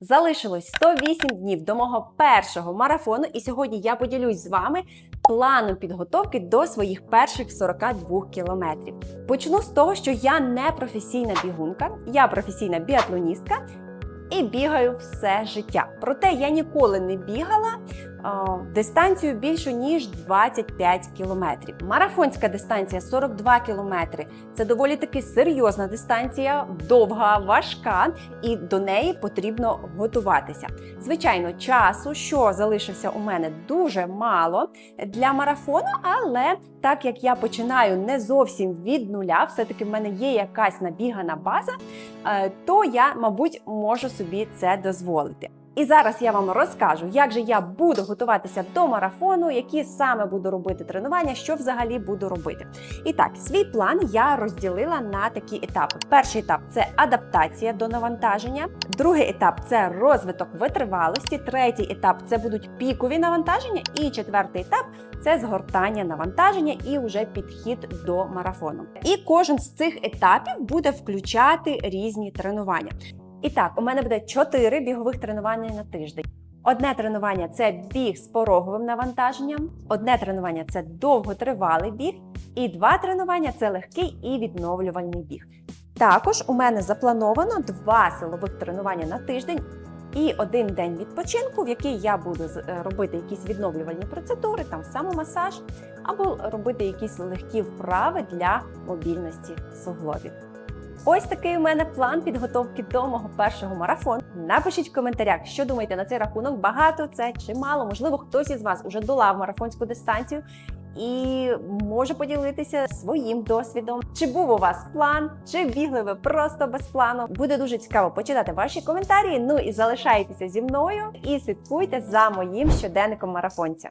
Залишилось 108 днів до мого першого марафону, і сьогодні я поділюсь з вами планом підготовки до своїх перших 42 кілометрів. Почну з того, що я не професійна бігунка, я професійна біатлоністка і бігаю все життя. Проте я ніколи не бігала дистанцію більшу ніж 25 кілометрів. Марафонська дистанція 42 кілометри. Це доволі таки серйозна дистанція, довга, важка, і до неї потрібно готуватися. Звичайно, часу, що залишився у мене дуже мало для марафону, але так як я починаю не зовсім від нуля, все-таки в мене є якась набігана база, е, то я, мабуть, можу собі це дозволити. І зараз я вам розкажу, як же я буду готуватися до марафону, які саме буду робити тренування, що взагалі буду робити. І так, свій план я розділила на такі етапи. Перший етап це адаптація до навантаження, другий етап це розвиток витривалості, третій етап це будуть пікові навантаження, і четвертий етап це згортання навантаження і вже підхід до марафону. І кожен з цих етапів буде включати різні тренування. І так, у мене буде 4 бігових тренування на тиждень. Одне тренування це біг з пороговим навантаженням, одне тренування це довготривалий біг, і два тренування це легкий і відновлювальний біг. Також у мене заплановано два силових тренування на тиждень і один день відпочинку, в який я буду е, робити якісь відновлювальні процедури, там самомасаж, або робити якісь легкі вправи для мобільності суглобів. Ось такий у мене план підготовки до мого першого марафону. Напишіть в коментарях, що думаєте на цей рахунок. Багато це чи мало. Можливо, хтось із вас уже долав марафонську дистанцію і може поділитися своїм досвідом. Чи був у вас план, чи бігли ви просто без плану? Буде дуже цікаво почитати ваші коментарі. Ну і залишайтеся зі мною і слідкуйте за моїм щоденником марафонця.